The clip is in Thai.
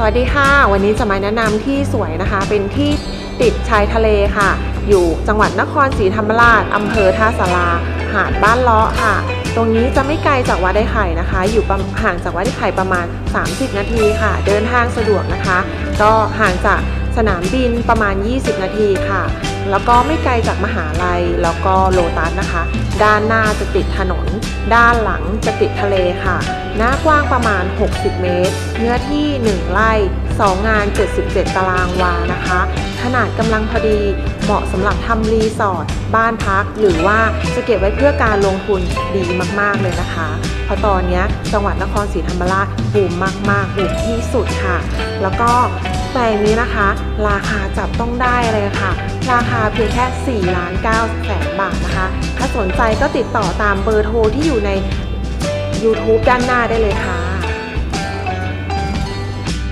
สวัสดีค่ะ วันนี้จะมาแนะนำที่สวยนะคะ เป็นที่ติดชายทะเลค่ะ อยู่จังหวัดนครศรีธรรมราชอำเภอท่าสาราหาดบ้านเลาะค่ะ ตรงนี้จะไม่ไกลจากวัดไอ้ไข่นะคะ อยู่ห่างจากวัดไอ้ไข่ประมาณ 30 นาทีค่ะ เดินทางสะดวกนะคะ ก็ห่างจากสนามบินประมาณ 20 นาทีค่ะ แล้วก็ไม่ไกลจากมหาลัยแล้วก็โลตัสนะคะ ด้านหน้าจะติดถนน ด้านหลังจะติดทะเลค่ะ หน้ากว้างประมาณ 60 เมตร เนื้อที่ 1 ไร่ 2 งาน 77 ตารางวานะคะ ขนาดกำลังพอดี เหมาะสำหรับทำรีสอร์ท บ้านพัก หรือว่าจะเก็บไว้เพื่อการลงทุนดีมาก ๆ เลยนะคะ เพราะตอนนี้จังหวัดนครศรีธรรมราชบูมมากๆบูมที่สุดค่ะ แล้วก็ ลงนี้นะคะ ราคาจับต้องได้เลยค่ะ ราคาเพียงแค่4ล้าน9แสนบาทนะคะ ถ้าสนใจก็ติดต่อตามเบอร์โทรที่อยู่ใน YouTube ด้านหน้าได้เลยค่ะ